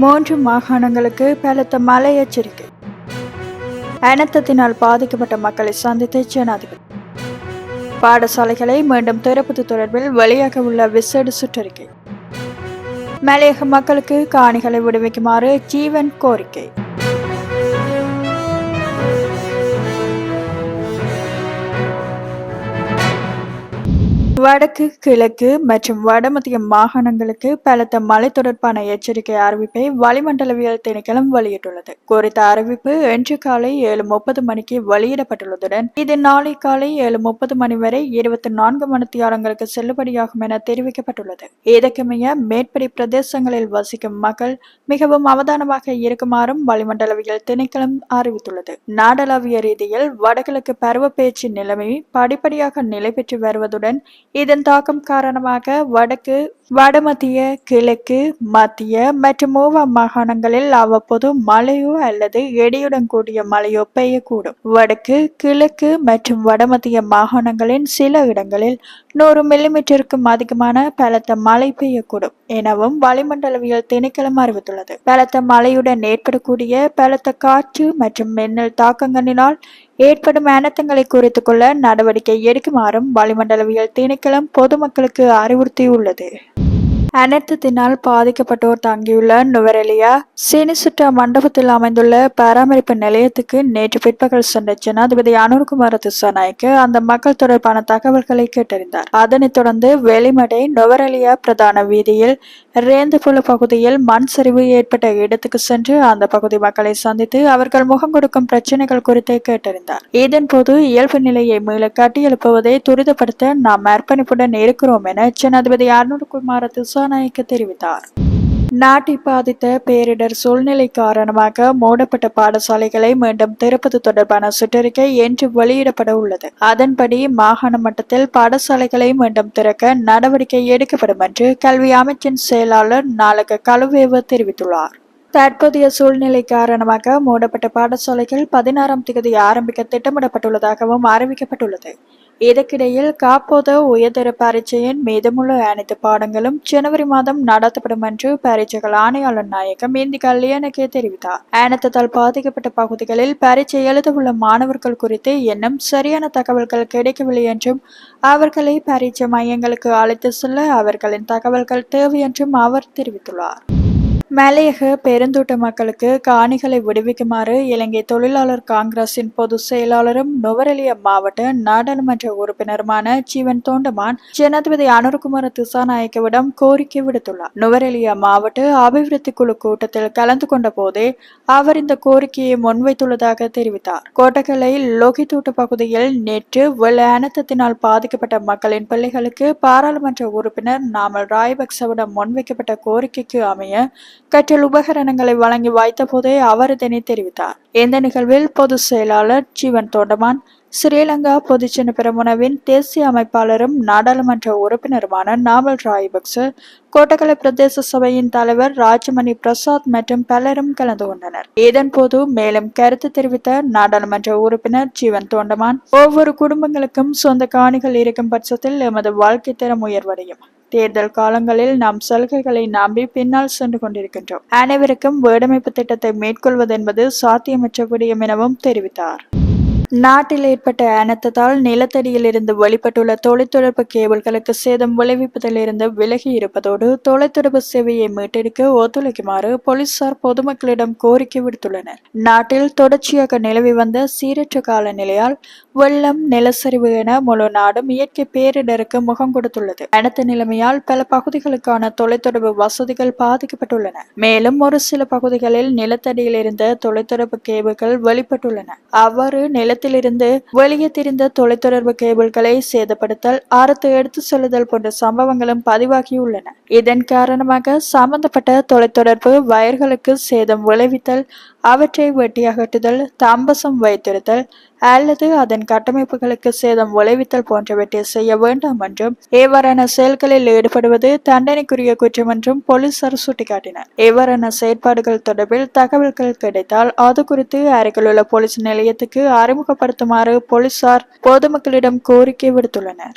மூன்று மாகாணங்களுக்கு பலத்த மழை எச்சரிக்கை. அனர்த்தத்தினால் பாதிக்கப்பட்ட மக்களை சந்தித்த ஜனாதிபதி. பாடசாலைகளை மீண்டும் திறப்பது தொடர்பில் வெளியாக உள்ள விசேட சுற்றறிக்கை. மலையக மக்களுக்கு காணிகளை விடுவிக்குமாறு ஜீவன் கோரிக்கை. வடக்கு கிழக்கு மற்றும் வடமத்திய மாகாணங்களுக்கு பலத்த மழை தொடர்பான எச்சரிக்கை அறிவிப்பை வளிமண்டலவியல் திணைக்களம் வெளியிட்டுள்ளது. குறித்த அறிவிப்பு இன்று காலை ஏழு முப்பது மணிக்கு வெளியிடப்பட்டுள்ளதுடன் இது நாளை காலை ஏழு முப்பது மணி வரை இருபத்தி நான்கு மணித்தியாலங்களுக்கு செல்லுபடியாகும் என தெரிவிக்கப்பட்டுள்ளது. இதற்குமைய மேற்படி பிரதேசங்களில் வசிக்கும் மக்கள் மிகவும் அவதானமாக இருக்குமாறும் வளிமண்டலவியல் திணைக்களம் அறிவித்துள்ளது. நாடளாவிய ரீதியில் வடகிழக்கு பருவ பேச்சு நிலைமை படிப்படியாக நிலை பெற்று வருவதுடன் இதன் தாக்கம் காரணமாக வடக்கு வடமத்திய கிழக்கு மத்திய மற்றும் மூவா மாகாணங்களில் அவ்வப்போது மழையோ அல்லது இடியுடன் கூடிய மழையோ பெய்யக்கூடும். வடக்கு கிழக்கு மற்றும் வடமத்திய மாகாணங்களின் சில இடங்களில் நூறு மில்லிமீட்டருக்கும் அதிகமான பலத்த மழை பெய்யக்கூடும் எனவும் வளிமண்டலவியல் திணைக்களம் அறிவித்துள்ளது. பலத்த மழையுடன் ஏற்படக்கூடிய பலத்த காற்று மற்றும் மின்னல் தாக்கங்களினால் ஏற்படும் அனர்த்தங்களை குறித்து கொள்ள நடவடிக்கை எடுக்குமாறும் வளிமண்டலவியல் திணைக்களம் பொதுமக்களுக்கு அறிவுறுத்தியுள்ளது. அனர்த்தத்தினால் பாதிக்கப்பட்டோர் தங்கியுள்ள நுவரெலியா சீனிசுட்டா மண்டபத்தில் அமைந்துள்ள பராமரிப்பு நிலையத்துக்கு நேற்று பிற்பகல் சென்ற ஜனாதிபதி அனுர்குமார திசாநாயக்கு அந்த மக்கள் தொடர்பான தகவல்களை கேட்டறிந்தார். அதனைத் தொடர்ந்து வெளிமடை நுவரெலியா பிரதான வீதியில் ரேந்தபுல பகுதியில் மண் சரிவு ஏற்பட்ட இடத்துக்கு சென்று அந்த பகுதி மக்களை சந்தித்து அவர்கள் முகம் கொடுக்கும் பிரச்சனைகள் குறித்து கேட்டறிந்தார். இதன்போது இயல்பு நிலையை மீள கட்டியெழுப்புவதை துரிதப்படுத்த நாம் அர்ப்பணிப்புடன் இருக்கிறோம் என ஜனாதிபதி அருண்குமார திசாநாயக்க தெரிவித்தார். நாட்டை பாதித்த பேரிடர் சூழ்நிலை காரணமாக மூடப்பட்ட பாடசாலைகளை மீண்டும் திறப்பது தொடர்பான சுற்றறிக்கை இன்று வெளியிடப்பட உள்ளது. அதன்படி மாகாண மட்டத்தில் பாடசாலைகளை மீண்டும் திறக்க நடவடிக்கை எடுக்கப்படும் என்று கல்வி அமைச்சின் செயலாளர் நாளக கலுவேவு தெரிவித்துள்ளார். தற்போதைய சூழ்நிலை காரணமாக மூடப்பட்ட பாடசாலைகள் பதினாறாம் தேதி ஆரம்பிக்க திட்டமிடப்பட்டுள்ளதாகவும் அறிவிக்கப்பட்டுள்ளது. இதற்கிடையில் காப்போத உயர்தர பரீட்சையின் மீதமுள்ள அனைத்து பாடங்களும் ஜனவரி மாதம் நடத்தப்படும் என்று பரீட்சைகள் ஆணையாளர் நாயகம் இந்தி கல்யாணக்கே தெரிவித்தார். அனர்த்தத்தால் பாதிக்கப்பட்ட பகுதிகளில் பரீட்சை எழுதவுள்ள மாணவர்கள் குறித்து இன்னும் சரியான தகவல்கள் கிடைக்கவில்லை என்றும் அவர்களை பரீட்சை மையங்களுக்கு அழைத்து செல்ல அவர்களின் தகவல்கள் தேவை என்றும் அவர் தெரிவித்துள்ளார். மலையக பெருந்தோட்ட மக்களுக்கு காணிகளை விடுவிக்குமாறு இலங்கை தொழிலாளர் காங்கிரசின் பொதுச் செயலாளரும் நுவரெலிய மாவட்ட நாடாளுமன்ற உறுப்பினருமான ஜீவன் தோண்டமான் ஜனாதிபதி அனுர்குமார திசாநாயக்கவிடம் கோரிக்கை விடுத்துள்ளார். நுவரெலியா மாவட்ட அபிவிருத்தி குழு கூட்டத்தில் கலந்து கொண்ட போதே அவர் இந்த கோரிக்கையை முன்வைத்துள்ளதாக தெரிவித்தார். கோட்டக்கலை லோகித்தோட்ட பகுதியில் நேற்று வெள்ள அனர்த்தத்தினால் பாதிக்கப்பட்ட மக்களின் பிள்ளைகளுக்கு பாராளுமன்ற உறுப்பினர் நாமல் ராய்பக்சவிடம் முன்வைக்கப்பட்ட கோரிக்கைக்கு அமைய கற்றல் உபகரணங்களை வழங்கி வாய்த்த போதே அவர் இதனை தெரிவித்தார். இந்த நிகழ்வில் பொதுச் செயலாளர் ஜீவன் தோண்டமான் ஸ்ரீலங்கா பொதுஜன பெரமுனவின் தேசிய அமைப்பாளரும் நாடாளுமன்ற உறுப்பினருமான நாவல் ராயபக்ச கோட்டக்கலை பிரதேச சபையின் தலைவர் ராஜமணி பிரசாத் மற்றும் பலரும் கலந்து கொண்டனர். இதன்போது மேலும் கருத்து தெரிவித்த நாடாளுமன்ற உறுப்பினர் ஜீவன் தோண்டமான் ஒவ்வொரு குடும்பங்களுக்கும் சொந்த காணிகள் இருக்கும் பட்சத்தில் எமது வாழ்க்கை தரம் உயர்வடையும். தேர்தல் காலங்களில் நாம் சலுகைகளை நம்பி பின்னால் சென்று கொண்டிருக்கின்றோம். அனைவருக்கும் வேடமைப்பு திட்டத்தை மேற்கொள்வது என்பது சாத்தியமற்ற விடயம் எனவும் தெரிவித்தார். நாட்டில் ஏற்பட்ட அனர்த்தத்தால் நிலத்தடியில் இருந்து வெளிப்பட்டுள்ள தொலைத்தொடர்பு கேபிள்களுக்கு சேதம் விளைவிப்பதிலிருந்து விலகி இருப்பதோடு தொலைத்தொடர்பு சேவையை மீட்டெடுக்க ஒத்துழைக்குமாறு போலீசார் பொதுமக்களிடம் கோரிக்கை விடுத்துள்ளனர். நாட்டில் தொடர்ச்சியாக நிலவி வந்த சீரற்ற காலநிலையால் வெள்ளம் நிலச்சரிவு என முழு நாடும் இயற்கை பேரிடருக்கு முகம் கொடுத்துள்ளது. அனத்த நிலைமையால் பல பகுதிகளுக்கான தொலைத்தொடர்பு வசதிகள் பாதிக்கப்பட்டுள்ளன. மேலும் ஒரு சில பகுதிகளில் நிலத்தடியில் இருந்த தொலைத்தொடர்பு கேபிள்கள் வெளிப்பட்டுள்ளன. அவ்வாறு இடத்திலிருந்து வெளியே திரிந்த தொலைத்தொடர்பு கேபிள்களை சேதப்படுத்தல் ஆரத்தை எடுத்து செல்லுதல் போன்ற சம்பவங்களும் பதிவாகியுள்ளன. இதன் காரணமாக சம்பந்தப்பட்ட தொலைத்தொடர்பு வயர்களுக்கு சேதம் விளைவித்தல் அவற்றை வெட்டி அகற்றுதல் தம்பசம் வைத்திருத்தல் அல்லது அதன் கட்டமைப்புகளுக்கு சேதம் விளைவித்தல் போன்றவற்றை செய்ய வேண்டாம் என்றும் இவ்வாறான செயல்களில் ஈடுபடுவது தண்டனைக்குரிய குற்றம் என்றும் போலீசார் சுட்டிக்காட்டினர். இவ்வாறான செயற்பாடுகள் தொடர்பில் தகவல்கள் கிடைத்தால் அது குறித்து அருகிலுள்ள போலீஸ் நிலையத்துக்கு அறிமுகப்படுத்துமாறு போலீசார் பொதுமக்களிடம் கோரிக்கை விடுத்துள்ளனர்.